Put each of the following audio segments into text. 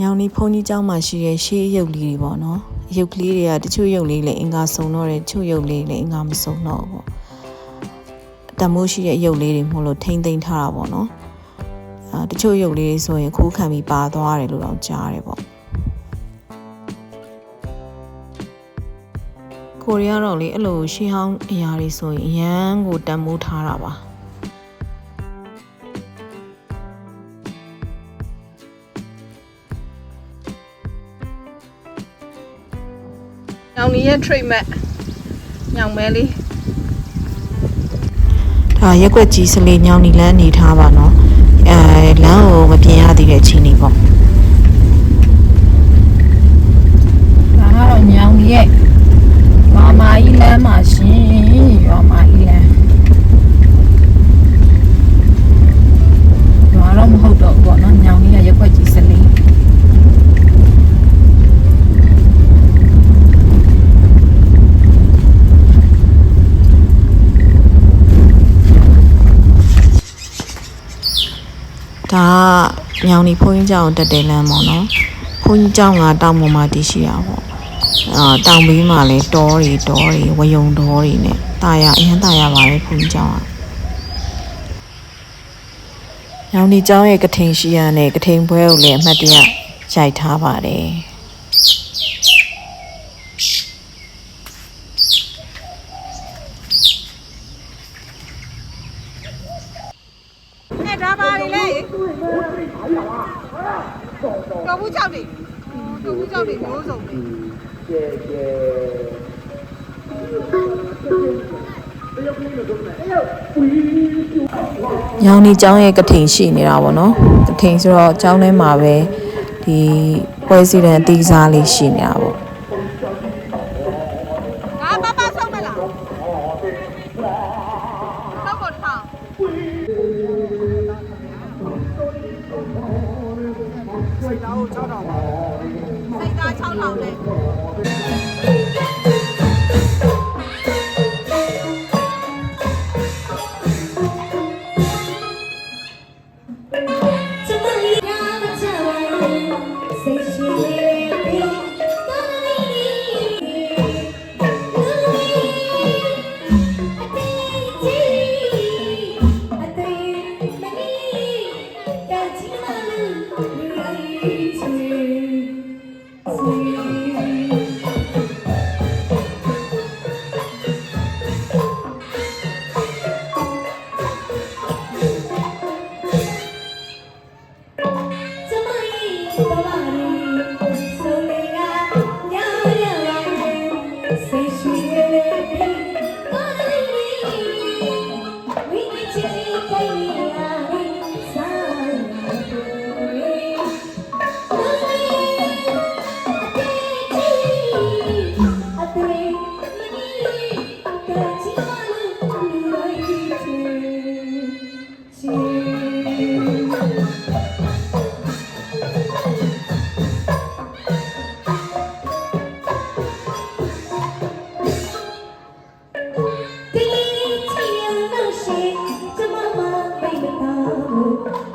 ညောင်နီဖုန်းကြီးเจ้าမှာရှိတဲ့ရှေးရုပ်လေးတွေပေါ့နော်ရုပ်ကလေးတွေကတချို့ရုပ်လေးလည်းအင်္ဂါစုံတော့တယ်တချို့ရုပ်လေးလည်းအင်္ဂါမစုံတော့ဘူးပေါ့တမိုးရှိတဲ့ရုပ်လေးတွေမို့လို့ထိမ့်သိမ့်ထားတာပေါ့နော်အာတချို့ရုပ်လေးတွေဆိုရင်ခိုးခံပြီးပါသွားတယ်လို့တော့ကြားတယ်ပေါ့ကိုရီးယားတော့လေအဲ့လိုရှေးဟောင်းအရာတွေဆိုရင်အရန်ကိုတန်မိုးထားတာပါ ညောင်နီရဲ့ treatment ညောင်မဲလေးဒါရက်ွက်ကြီးစလေးညောင်နီလန်းအနေထားပါနော်အဲလမ်းကိုမပြင်ရသေးတဲ့အချိန်လေးပေါ့ဒါကတော့ညောင်နီရဲ့ရွာမာကြီးလမ်းမှာရှင် ဒါကညောင်နီဖုန်းကြီးကျောင်းတက်တယ်လမ်းပေါ့နော်ဖုန်းကြီးကျောင်းကတောင်ပေါ်မှာတည်ရှိတာပေါ့အာတောင်ဘေးမှာလည်းတောတွေတောတွေဝယုံတောတွေနဲ့တာရအရင်တာရပါတယ်ဖုန်းကြီးကျောင်းကညောင်နီကျောင်းရဲ့ကထိန်ရှိရနဲ့ကထိန်ပွဲကိုလည်းအမှတ်တရရိုက်ထားပါတယ်အဲ့ဒါပါလေလေ တော်ဘူးကြောက်တယ်တော်ဘူးကြောက်တယ်မျိုးစုံတယ်ညောင်နီကျောင်းရဲ့ကထိန်ရှိနေတာပေါ့နော်ကထိန်ဆိုတော့ကျောင်းထဲမှာပဲဒီပွဲစည်းတဲ့အသီးစားလေးရှိနေတာပေါ့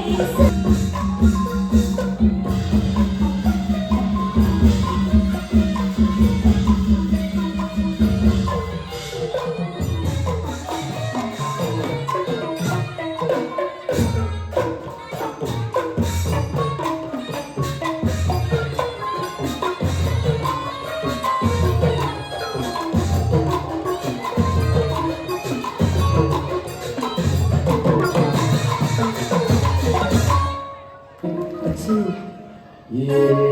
oh. Yeah.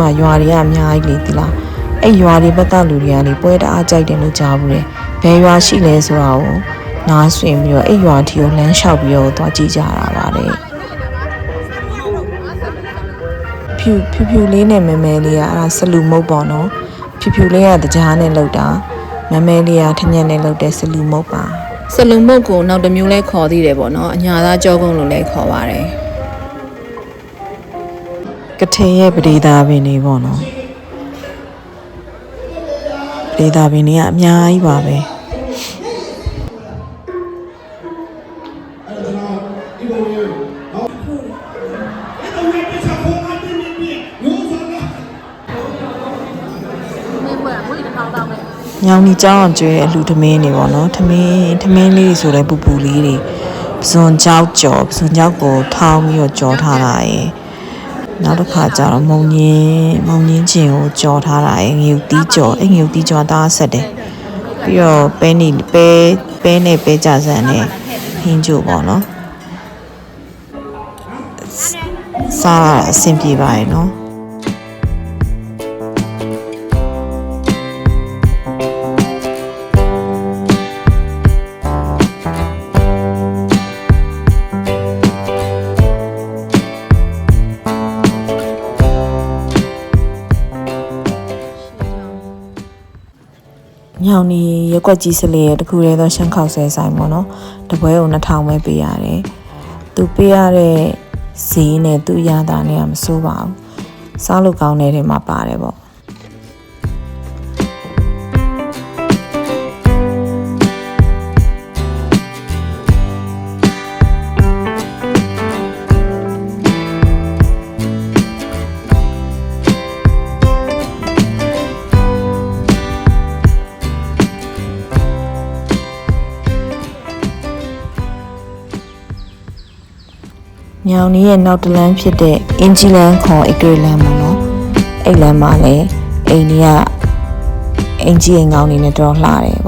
မှာရွာတွေကအများကြီးလေဒီလားအဲ့ရွာတွေဘက်ကလူတွေကနေပွဲတအားကြိုက်တယ်လို့ကြားဘူးတယ်ဘယ်ရွာရှိလဲဆိုတာကိုနားဆွင်ပြီးတော့အဲ့ရွာထီကိုလမ်းလျှောက်ပြီးတော့သွားကြည့်ကြတာပါတဲ့ဖြူဖြူဖြူလေးနဲ့မဲမဲလေးကအဲ့ဒါဆလူမုတ်ပေါ့နော်ဖြူဖြူလေးကတကြားနဲ့လောက်တာမဲမဲလေးကထညက်နဲ့လောက်တဲ့ဆလူမုတ်ပါဆလူမုတ်ကိုနောက်တစ်မျိုးလဲခေါ်သေးတယ်ပေါ့နော်အညာသားကြောကုန်းလို့လဲခေါ်ပါတယ် ကထင်ရဲ့ပရိသာပင်တွေပေါ့နော်ပရိသာပင်တွေကအများကြီးပါပဲညောင်ကြီးကြောင်းအောင်ကျွဲအလူသမင်းတွေပေါ့နော်သမင်းသမင်းလေးတွေဆိုလဲပူပူလေးတွေပစွန်ကြောက်ကြော်ပစွန်ကြောက်ကိုထောင်းပြီးတော့ကြော်ထားတာရယ် နောက်တစ်ခါကျတော့မုံညင်းမုံညင်းချင်ကိုကြော်ထားတာရယ်ငရုတ်တီးကြော်အဲ့ငရုတ်တီးကြော်သားဆက်တယ်ပြီးတော့ပဲနေပဲပဲနဲ့ပဲကြဆန်နဲ့ဟင်းချိုပေါ့နော်စားရအဆင်ပြေပါရဲ့နော် ညောင်နီရက်ွက်ကြီးစလေးရဲ့တခုတည်းသောရှမ်းခေါက်ဆဲဆိုင်ပေါ့နော်တပွဲကို2000ပဲပေးရတယ်သူပေးရတဲ့ဈေးနဲ့သူရတာနဲ့ကမစိုးပါဘူးစားလို့ကောင်းတဲ့ထဲမှာပါတယ်ပေါ့ ညောင်နီးရဲ့နောက်တစ်လမ်းဖြစ်တဲ့အင်ဂျီလန်ခေါ်အဂရလန်ပေါ့နော်အဲ့လမ်းမှာလည်းအိမ်ကြီးကအင်ဂျီအိမ်ကောင်းနေနဲ့တော်တော်လှတယ်ပေါ့